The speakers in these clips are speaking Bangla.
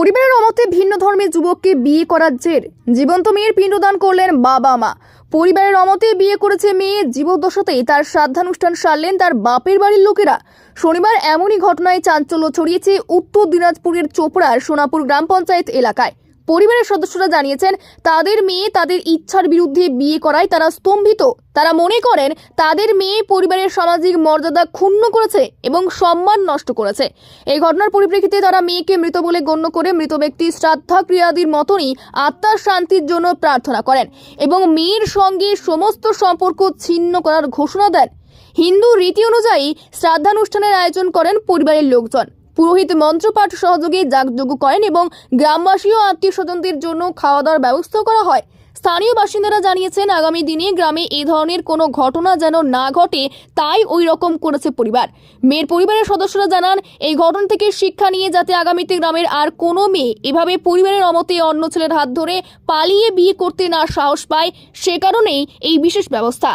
পরিবারের অমতে ভিন্ন ধর্মের যুবককে বিয়ে করার জের। জীবন্ত মেয়ের পিণ্ডদান করলেন বাবা মা। পরিবারের অমতে বিয়ে করেছে মেয়ে, জীবদ্দশাতেই তার শ্রাদ্ধানুষ্ঠান সারলেন তার বাপের বাড়ির লোকেরা। শনিবার এমনই ঘটনায় চাঞ্চল্য ছড়িয়েছে উত্তর দিনাজপুরের চোপড়ার সোনাপুর গ্রাম পঞ্চায়েত এলাকায়। পরিবারের সদস্যরা জানিয়েছেন, তাদের মেয়ে তাদের ইচ্ছার বিরুদ্ধে বিয়ে করায় তারা স্তম্ভিত। তারা মনে করেন, তাদের মেয়ে পরিবারের সামাজিক মর্যাদা ক্ষুণ্ণ করেছে এবং সম্মান নষ্ট করেছে। এই ঘটনার পরিপ্রেক্ষিতে তারা মেয়েকে মৃত বলে গণ্য করে মৃত ব্যক্তি শ্রাদ্ধা ক্রিয়াদির মতনই আত্মার শান্তির জন্য প্রার্থনা করেন এবং মেয়ের সঙ্গে সমস্ত সম্পর্ক ছিন্ন করার ঘোষণা দেন। হিন্দু রীতি অনুযায়ী শ্রাদ্ধানুষ্ঠানের আয়োজন করেন পরিবারের লোকজন। পুরোহিত মন্ত্রপাঠ সহযোগে যাগযজ্ঞ করেন এবং গ্রামবাসী ও আত্মীয় স্বজনদের জন্য খাওয়া দাওয়ার ব্যবস্থা করা হয়। স্থানীয় বাসিন্দারা জানিয়েছেন, আগামী দিনে গ্রামে এই ধরনের কোনো ঘটনা যেন না ঘটে, তাই ওই রকম করেছে পরিবার। মেয়ের পরিবারের সদস্যরা জানান, এই ঘটনা থেকে শিক্ষা নিয়ে যাতে আগামীতে গ্রামের আর কোনো মেয়ে এভাবে পরিবারের অমতে অন্য ছেলের হাত ধরে পালিয়ে বিয়ে করতে না সাহস পায়, সে কারণেই এই বিশেষ ব্যবস্থা।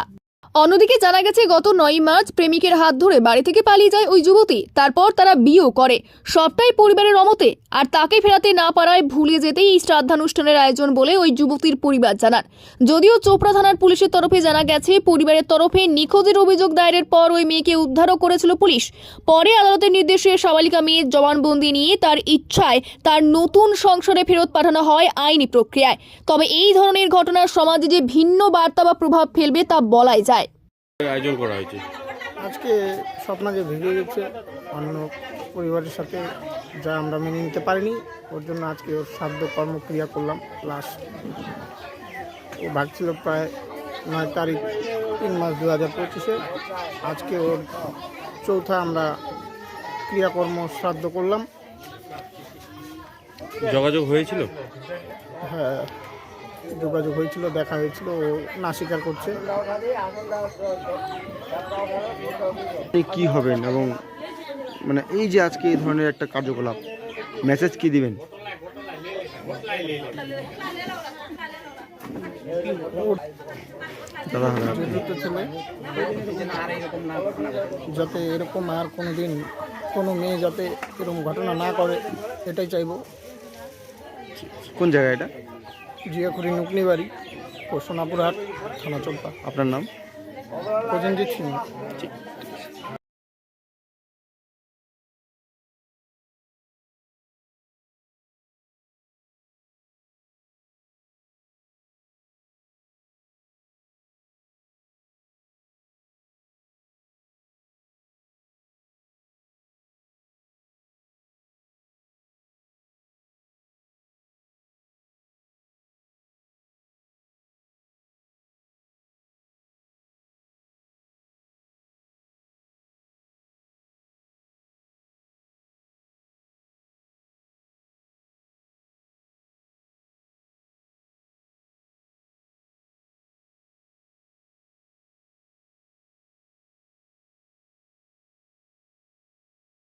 অন্যদিকে জানা গেছে, গত নয় মার্চ প্রেমিকের হাত ধরে বাড়ি থেকে পালিয়ে যায় ওই যুবতী। তারপর তারা বিয়েও করে। সবটাই পরিবারের অমতে। আর তাকে ফেরাতে না পারায় ভুলে যেতেই এই শ্রাদ্ধানুষ্ঠানের আয়োজন বলে ওই যুবতীর পরিবার জানান। যদিও চোপড়া থানার পুলিশের তরফে জানা গেছে, পরিবারের তরফে নিখোঁজের অভিযোগ দায়েরের পর ওই মেয়েকে উদ্ধারও করেছিল পুলিশ। পরে আদালতের নির্দেশে সাবালিকা মেয়ের জবানবন্দি নিয়ে তার ইচ্ছায় তার নতুন সংসারে ফেরত পাঠানো হয় আইনি প্রক্রিয়ায়। তবে এই ধরনের ঘটনা সমাজে যে ভিন্ন বার্তা বা প্রভাব ফেলবে তা বলাই যায়। আয়োজন করা হয়েছে। আজকে স্বপ্নাকে ভেঙে গেছে। অন্য পরিবারের সাথে যা আমরা মেনে নিতে পারিনি ওর জন্য আজকে ওর সাধ্য কর্মক্রিয়া করলাম। লাস্ট ও ভাগছিল প্রায় নয় তারিখ তিন মাস দু হাজার পঁচিশে। আজকে ওর চৌথা আমরা ক্রিয়াকর্ম শ্রাদ্ধ করলাম। যোগাযোগ হয়েছিল? হ্যাঁ। যোগাযোগ হয়েছিল দেখা হয়েছিল ও না স্বীকার করছে। কি হবেন এবং মানে এই যে আজকে এই ধরনের একটা কার্যকলাপ মেসেজ কি দিবেন? যাতে এরকম আর কোনো দিন কোনো মেয়ে যাতে এরকম ঘটনা না করে এটাই চাইব। কোন জায়গা এটা? জিয়াখুরি নুকনি বাড়ি ও সোনাপুরহাট থানা চম্পা। আপনার নাম? প্রসেনজিৎ সিং